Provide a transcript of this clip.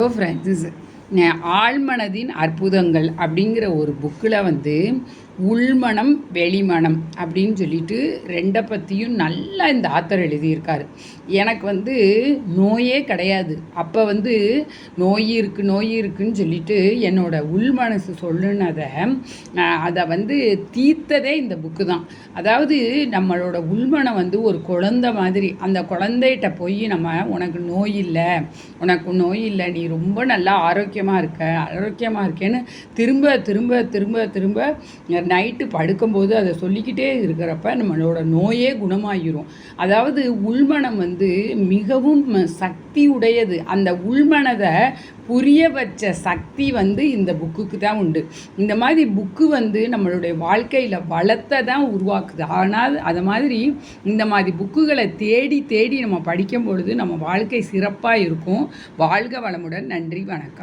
Hello friends ஆழ்மனதின் அற்புதங்கள் அப்படிங்கிற ஒரு புக்கில் வந்து உள்மனம் வெளிமனம் அப்படின்னு சொல்லிட்டு ரெண்டை பற்றியும் நல்லா இந்த ஆத்தர் எழுதியிருக்காரு. எனக்கு வந்து நோயே கிடையாது. அப்போ வந்து நோய் இருக்குது நோய் இருக்குன்னு சொல்லிட்டு என்னோட உள்மனசு சொல்லுனதை அதை வந்து தீர்த்ததே இந்த புக்கு தான். அதாவது நம்மளோட உள்மனம் வந்து ஒரு குழந்த மாதிரி அந்த குழந்தைகிட்ட போய் நம்ம உனக்கு நோய் இல்லை உனக்கு நோய் இல்லை நீ ரொம்ப நல்லா ஆரோக்கியமாக இருக்க ஆரோக்கியமாக இருக்கேன்னு திரும்ப திரும்ப திரும்ப திரும்ப நைட்டு படுக்கும்போது அதை சொல்லிக்கிட்டே இருக்கிறப்ப நம்மளோட நோயே குணமாகிரும். அதாவது உள்மனம் வந்து மிகவும் சக்தி உடையது அந்த உள்மனதை புரிய வச்ச சக்தி வந்து இந்த புக்குக்கு தான் உண்டு. இந்த மாதிரி புக்கு வந்து நம்மளுடைய வாழ்க்கையில் வளத்தை தான் உருவாக்குது. ஆனால் அது மாதிரி இந்த மாதிரி புக்குகளை தேடி தேடி நம்ம படிக்கும் பொழுது நம்ம வாழ்க்கை சிறப்பாக இருக்கும். வாழ்க வளமுடன். நன்றி வணக்கம்.